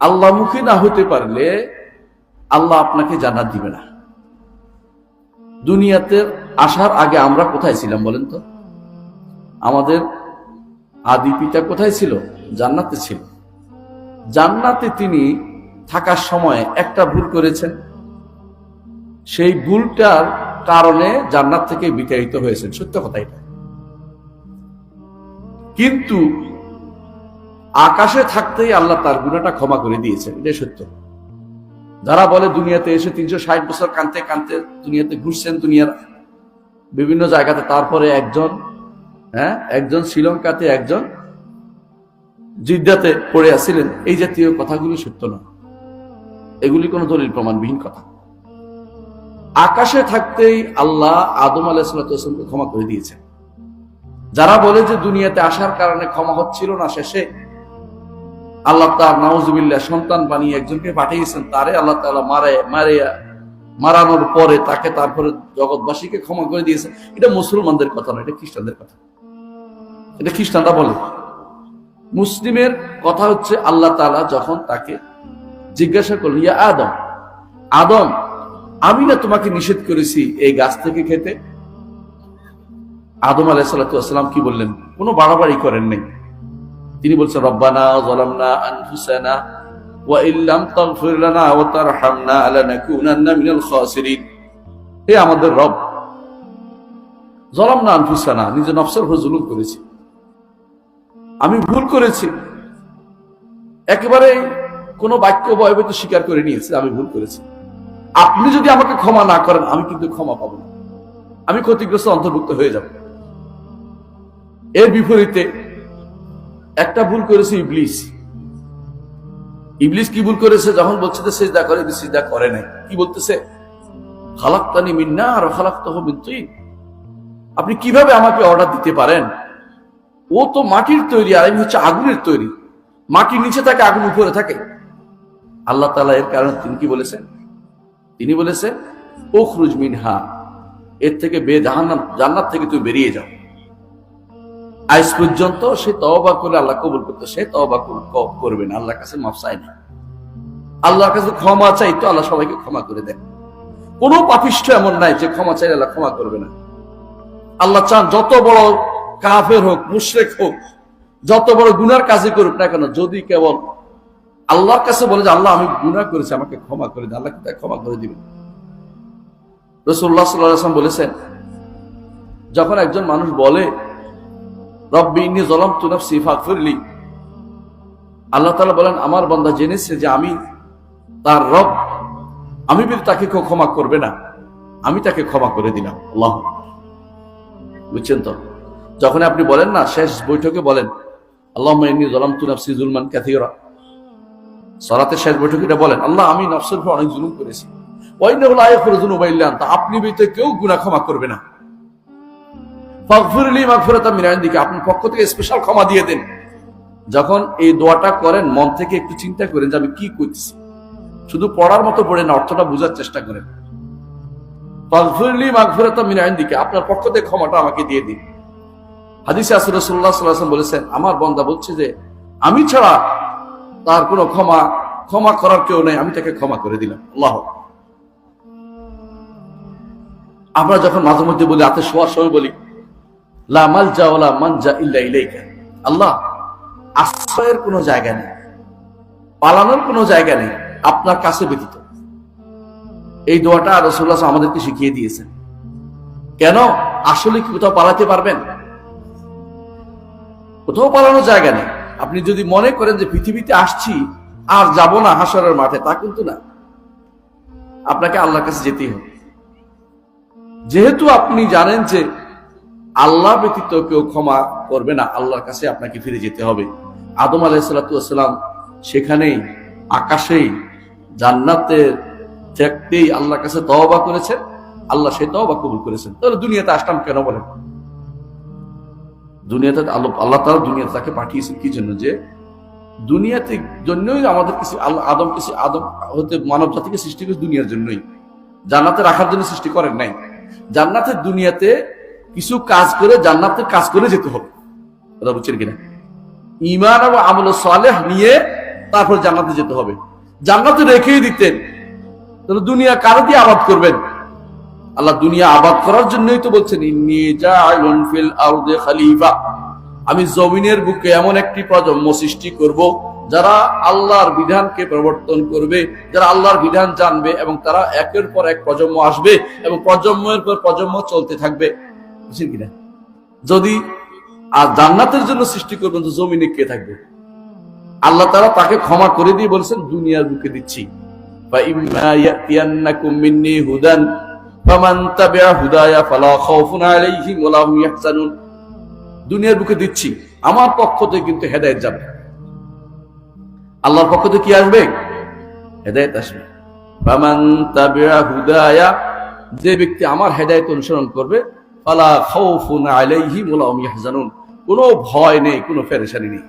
আল্লাহমুখী না হতে পারলে আল্লাহ আপনাকে জান্নাত দিবে না। দুনিয়াতে আসার আগে আমরা কোথায় ছিলাম বলেন তো? আমাদের আদি পিতা কোথায় ছিল? জান্নাতে ছিল। জান্নাতে তিনি থাকার সময় একটা ভুল করেছেন। সেই ভুলটার কারণে জান্নাত থেকে বিতাড়িত হয়েছেন। সত্য কথা এটা। কিন্তু আকাশে থাকতেই আল্লাহ তার গুণাটা ক্ষমা করে দিয়েছেন, এটাই সত্য। যারা বলে দুনিয়াতে এসে তিনশো ষাট বছর কানতে কানতে দুনিয়াতে ঘুরছেন দুনিয়ার বিভিন্ন জায়গাতে, তারপরে একজন হ্যাঁ একজন শ্রীলঙ্কাতে, একজন জিদ্দাতে পড়ে আসছিলেন এই জাতীয় কথাগুলি সত্য নয় এগুলি কোনো দলিল প্রমাণবিহীন কথা। আকাশে থাকতেই আল্লাহ আদম আলাহিসামকে ক্ষমা করে দিয়েছেন। যারা বলে যে দুনিয়াতে আসার কারণে ক্ষমা হচ্ছিল না শেষে আল্লাহ তার নওয়াজুবিল্লাহ সন্তান বানিয়ে একজনকে পাঠিয়েছেন, তারে আল্লাহ তাআলা মারে মারে, মারানোর পরে তাকে তারপরে জগৎবাসীকে ক্ষমা করে দিয়েছেন এটা মুসলমানদের কথা নয় এটা খ্রিস্টানদের কথা। এটা খ্রিস্টানরা বলে। মুসলিমের কথা হচ্ছে আল্লাহ তাআলা যখন তাকে জিজ্ঞাসা করল ইয়া আদম আদম, আমি না তোমাকে নিষেধ করেছি এই গাছ থেকে খেতে? আদম আলাহ সাল্লাম কি বললেন, কোনো বাড়াবাড়ি করেন নাই। তিনি বলছেন, রব্বানা জলামনা আনফুসানা ওয়া ইল্লাম তাগফির লানা ওয়া তারহামনা লানাকুনান্না মিনাল খাসিরিন। হে আমাদের রব জলামনা আনফুসানা, নিজে নফসের উপর জুলুম করেছি। আমি ভুল করেছি। একেবারে কোনো বাক্য বয়বত স্বীকার করে নিয়েছি, আমি ভুল করেছি। আপনি যদি আমাকে ক্ষমা না করেন, আমি কিন্তু ক্ষমা পাবো না। আমি ক্ষতিগ্রস্ত অন্তর্ভুক্ত হয়ে যাব। এর বিপরীতে একটা ভুল করেছে ইবলিস। ইবলিস কি ভুল করেছে? যখন বলছে যে সেজদা করে সেজদা করে নাই। কি বলতেছে? খালাক্তানি মিন্না আর খালাক্তাহ মিন তুই আপনি কীভাবে আমাকে অর্ডার দিতে পারেন? ও তো মাটির তৈরি, আর আমি হচ্ছে আগুনের তৈরি। মাটির নিচে থাকে, আগুন উপরে থাকে। আল্লাহ তালা এর কারণে তিনি কি বলেছেন? তিনি বলেছেন ও খরুজ মিনহা। এর থেকে বে জাহান্নাম, জান্নাত থেকে তুই বেরিয়ে যাও। আজ পর্যন্ত সে তওবা করে আল্লাহ কবুল করতো, সে কর- করবে না, আল্লাহর কাছে মাফ চায় না। আল্লাহর কাছে ক্ষমা চাই তো আল্লাহ সবাইকে ক্ষমা করে দেয়। কোনো পাপিষ্ঠ এমন নাই যে ক্ষমা চাইলে আল্লাহ ক্ষমা করবে না। আল্লাহ চান যত বড় কাফের হোক, মুশরেক হোক, যত বড় গুনার কাজে করুক না কেন, যদি কেবল আল্লাহর কাছে বলে যে, আল্লাহ, আমি গুনাহ করেছি, আমাকে ক্ষমা করে দিন আল্লাহ তাকে ক্ষমা করে দিবেন রসুল্লাহ সাল্লাম বলেছেন, যখন একজন মানুষ বলে রব্বি ইন্নি জলম তুনফ সিফা ফিরলি আল্লাহ তালা বলেন, আমার বান্দা জেনেছে যে আমি তার রব, আমি যদি তাকে কেউ ক্ষমা করবে না, আমি তাকে ক্ষমা করে দিলাম। আল্লাহ বুঝছেন তো? যখন আপনি বলেন না, শেষ বৈঠকে বলেন আল্লাহ ইন্নি জলাম তুনফ সিজুলমান ক্যাথিওরা সরাতে শেষ বৈঠকে এটা বলেন, আল্লাহ, আমি নফসের উপর অনেক জুলুম করেছি। যুনুবাইল্লাহ তা আপনি ব্যতীত কেউ গুনাহ ক্ষমা করবে না। ফাগফিরলি মাগফিরাতাম মিন ইনদিকা আপনার পক্ষ থেকে স্পেশাল ক্ষমা দিয়ে দেন। যখন এই দোয়াটা করেন, মন থেকে একটু চিন্তা করেন যে আমি কি করতেছি শুধু পড়ার মতো পড়ে না, অর্থটা বোঝার চেষ্টা করেন। ফাগফিরলি মাগফিরাতাম মিন ইনদিকা আপনার পক্ষ থেকে ক্ষমাটা আমাকে দিয়ে দিন। হাদিসে সাল্লাল্লাহু বলেছেন, আমার বান্দা বলছে যে, আমি ছাড়া তার কোনো ক্ষমা ক্ষমা করার কেউ নেই, আমি তাকে ক্ষমা করে দিলাম। আল্লাহ আমরা যখন মাঝে মধ্যে বলি হাতে শোয়ার সময় বলি লা আল্লাহ, আশ্রয়ের কোনো জায়গা নেই, পালানোর কোনো জায়গা নেই, আপনার কাছে ব্যতীত। এই দোয়াটা রসুল্লাহ আমাদেরকে শিখিয়ে দিয়েছেন। কেন? আসলে কি কোথাও পালাতে পারবেন? কোথাও পালানোর জায়গা নেই। আপনি যদি মনে করেন যে পৃথিবীতে আসছি, আর যাব না হাসরের মাঠে, তা কিন্তু না। আপনাকে আল্লাহর কাছে যেতেই হবে। যেহেতু আপনি জানেন যে আল্লাহ ব্যতীত কেউ ক্ষমা করবে না, আল্লাহর কাছে আপনাকে ফিরে যেতে হবে। আদম আলাইসালাম সেখানেই, আকাশেই, জান্নাতের দেখতেই আল্লাহর কাছে তওবা করেছেন। আল্লাহ সেই তওবা কবুল করেছেন। তাহলে দুনিয়াতে আসলাম কেন বলেন? দুনিয়াতে আল্লাহ তাআলা দুনিয়াতে তাকে পাঠিয়েছেন কি জন্য? যে দুনিয়াতে জন্যই আমাদের কিছু, আল্লাহ আদম কিছু, আদম হতে মানব জাতিকে সৃষ্টি করেছে দুনিয়ার জন্যই। জান্নাতে রাখার জন্য সৃষ্টি করেন নাই। জান্নাতের দুনিয়াতে কিছু কাজ করে জান্নাতের কাজ করে যেতে হবে। কথা বুঝছেন কিনা? ইমান এবং আমল সালেহ নিয়ে তারপর জান্নাতে যেতে হবে। জান্নাতে রেখেই দিতেন। তাহলে দুনিয়া কারও দিয়ে আবাদ করবেন? আল্লাহ দুনিয়া আবাদ করার জন্যই তো বলছেন ফিল খলিফা। আমি জমিনের বুকে এমন একটি প্রজন্ম সৃষ্টি করব, যারা আল্লাহর বিধানকে প্রবর্তন করবে, যারা আল্লাহর বিধান জানবে এবং তারা একের পর এক প্রজন্ম আসবে এবং প্রজন্মের পর প্রজন্ম চলতে থাকবে। বুঝছেন কিনা? যদি আর জান্নাতের জন্য সৃষ্টি করবেন, তো জমিনে কে থাকবে? আল্লাহ তারা তাকে ক্ষমা করে দিয়ে বলছেন, দুনিয়ার বুকে দিচ্ছি। দুনিয়ার বুকে দিচ্ছি, আমার পক্ষ থেকে কিন্তু হেদায়ত যাবে। আল্লাহর পক্ষ থেকে কি আসবে? হেদায়ত আসবে। যে ব্যক্তি আমার হেদায়ত অনুসরণ করবে ফালা খাউফুন আলাইহিম ওয়া লা হুম ইয়াহজানুন। কোনো ভয় নেই কোনো পেরেশানি নেই।